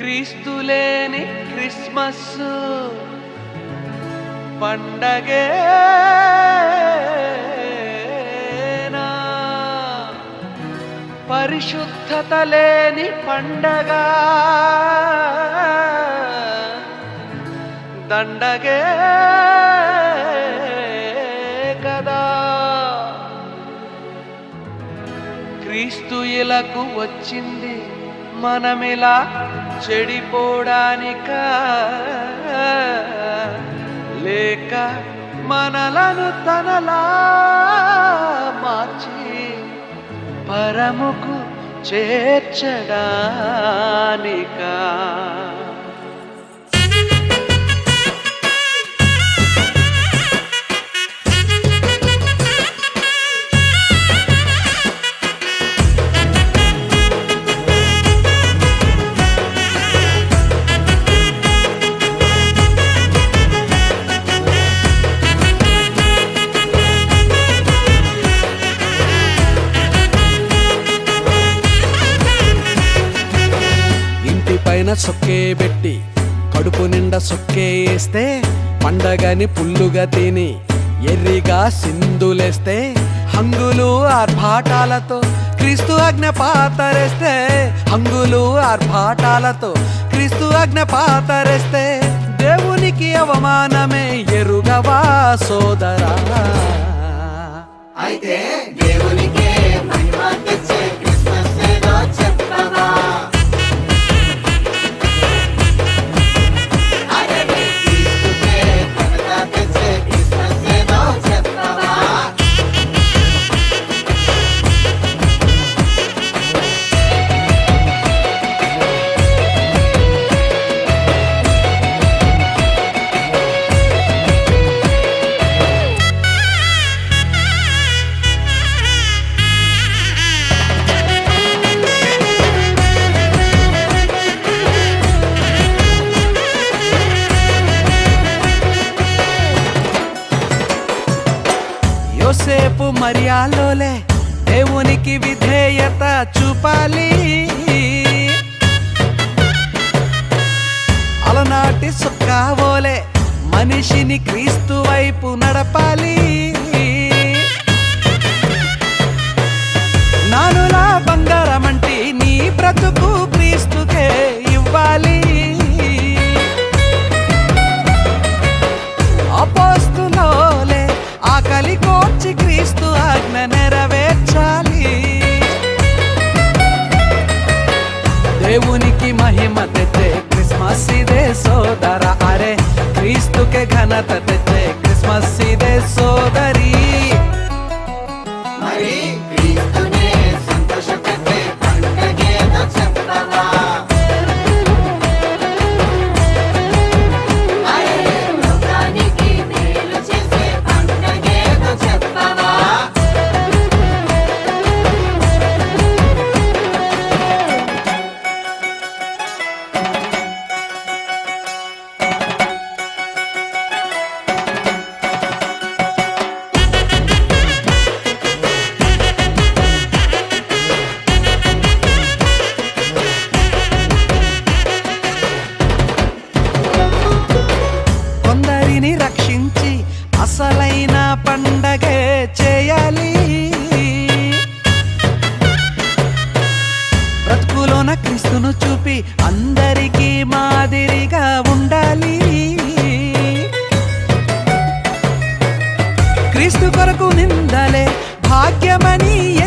క్రీస్తు లేని క్రిస్మస్ పండగే పరిశుద్ధత లేని పండగ దండగే కదా. క్రీస్తు ఇలకు వచ్చింది మనమిలా చెడిపోడానిక? లేక మనలను తనలా మార్చి పరముకు చేర్చడానికా? పైన సొక్కే పెట్టి కడుపు నిండా సొక్కే వేస్తే పండగని పుల్లుగా తిని ఎర్రిగా సింధులేస్తే హంగులు ఆర్భాటాలతో క్రీస్తు అగ్న పాతరేస్తే హంగులు ఆర్భాటాలతో క్రీస్తు అగ్న పాతరేస్తే దేవునికి అవమానమే ఎరుగవా సోదరా. అయితే దేవునికి మహిమ తెచ్చే క్రిస్మస్ ఏదో చెప్పవా? యోసేపు మరియాలోలే దేవునికి విధేయత చూపాలి. అలనాటి సుక్కావోలే మనిషిని క్రీస్తు వైపు నడపాలి. ta ta ta. పండగే చేయాలి. బ్రతుకులోన క్రీస్తును చూపి అందరికీ మాదిరిగా ఉండాలి. క్రీస్తు కొరకు నిందలే భాగ్యమని